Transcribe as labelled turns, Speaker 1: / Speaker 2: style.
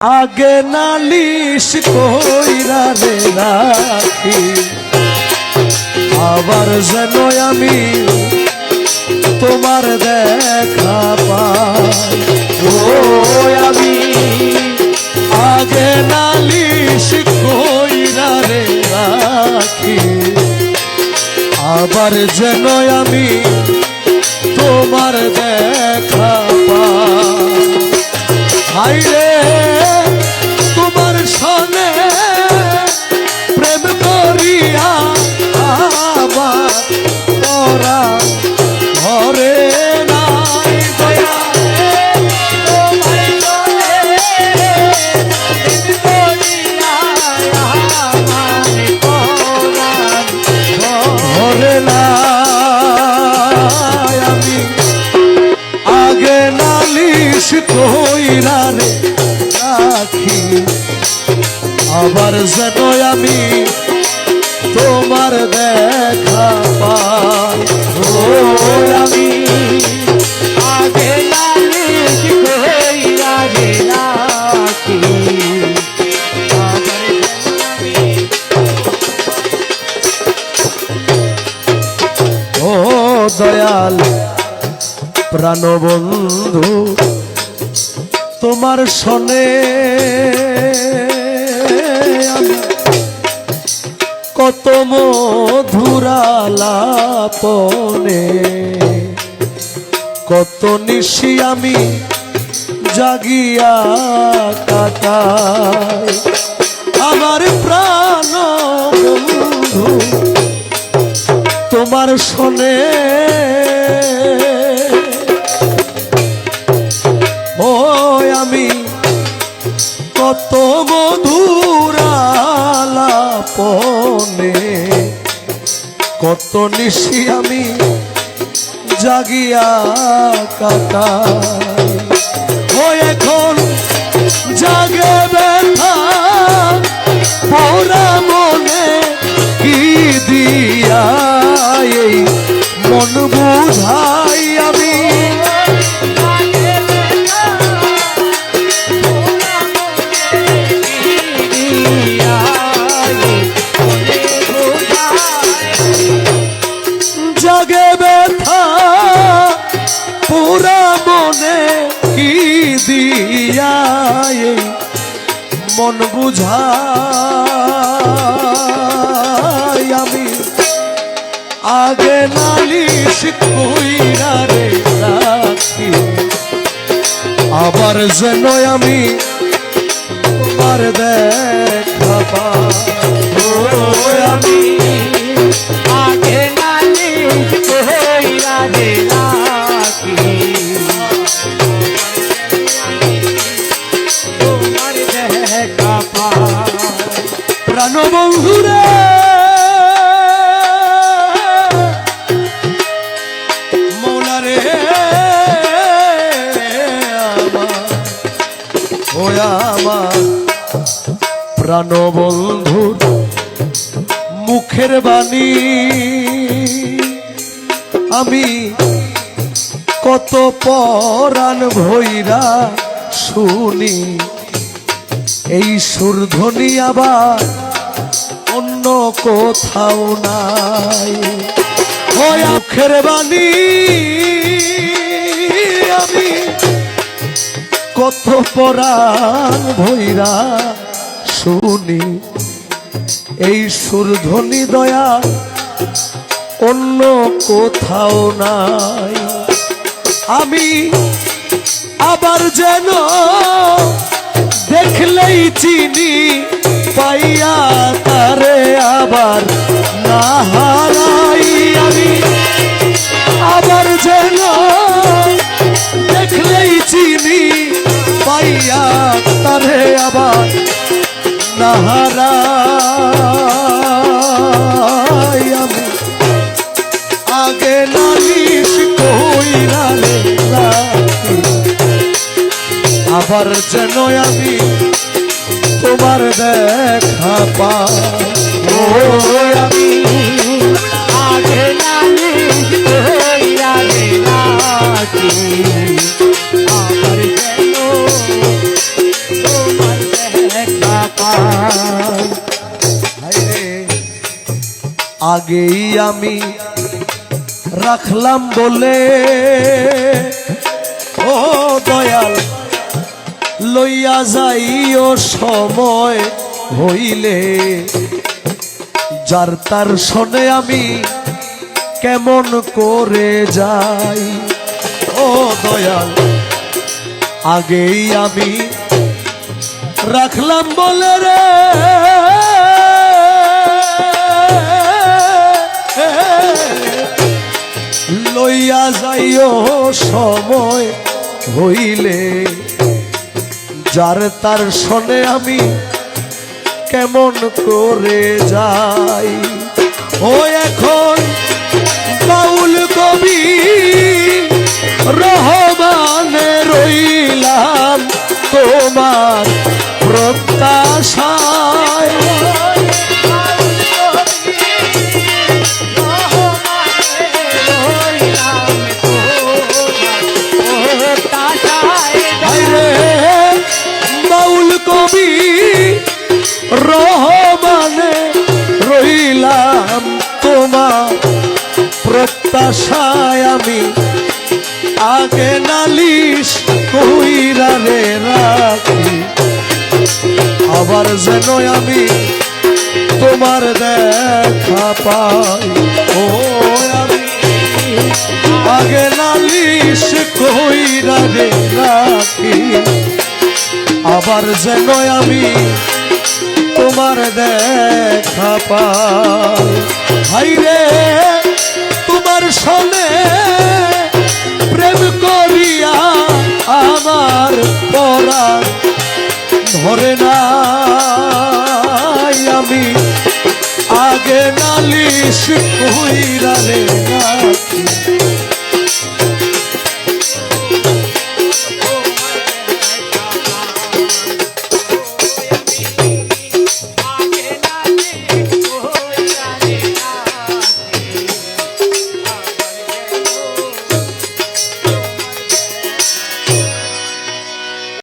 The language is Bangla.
Speaker 1: আগে নালিশ কইরা রে রাখি। আবার যেন আমি তোমার দেখা পাই। আমি আগে নালিশ কইরা রে রাখি। আবার যেন আমি তোমার দেখা পাই। হাইরে নালিশ কইরা রে রাখি। আবার যেন আমি তোমার দেখা পাই। আমি
Speaker 2: আগে
Speaker 1: দয়াল প্রাণবন্ধু তোমার সনে কত মধুরালাপনে কত নিশি আমি জাগিয়া কাটাই। আমার প্রাণ তোমার শোনে কত মধুরালাপনে কত নিশি আমি জাগিয়া কাটাই। ও এখন জাগে ব্যথা পোড়া মনে কি দিয়া এই মন বুঝাই? আগে নালিশ কইরা রে রাখি। আবার যেন আমি তোমার দেখা পাই। আমি
Speaker 2: আগে নালিশ কইরা রে
Speaker 1: প্রাণবন্ধুরে প্রাণবন্ধুর মুখের বাণী। আমি কত পরাণ ভৈরা শুনি, এই সুরধ্বনি আবার অন্য কোথাও নাই। আখের বাণী। আমি কত পরাণ ভৈরা শুনি। এই সুরধ্বনি দয়া অন্য কোথাও নাই। আমি আবার যেন দেখলেই চিনি, পাইয়া তারে আবার না পাইয়া তারে আবার না হারাই আমি। আগে নালিশ কইরা আবার যেন আমি তোমার দেখা পাই। ও আমি আগেই আমি রাখলাম বলে। ও দয়াল, লইয়া যাইও সময় হইলে। যার তার শোনে আমি কেমন করে যাই। ও দয়াল, আগেই আমি রাখলাম বলে রে। লইয়া যাইও সময় হইলে। যার তার সনে আমি কেমন করে যাই। ও এখন প্রত্যাশায় আমি আগে নালিশ কইরা রে রাখি। আবার যেন আমি তোমার দেখা পাই। ও আমি আগে নালিশ কইরা রে রাখি। আবার যেন আমি তোমার দেখা পাই। হাইরে তোমার আমি। আগে নালিশ কইরা রে রাখি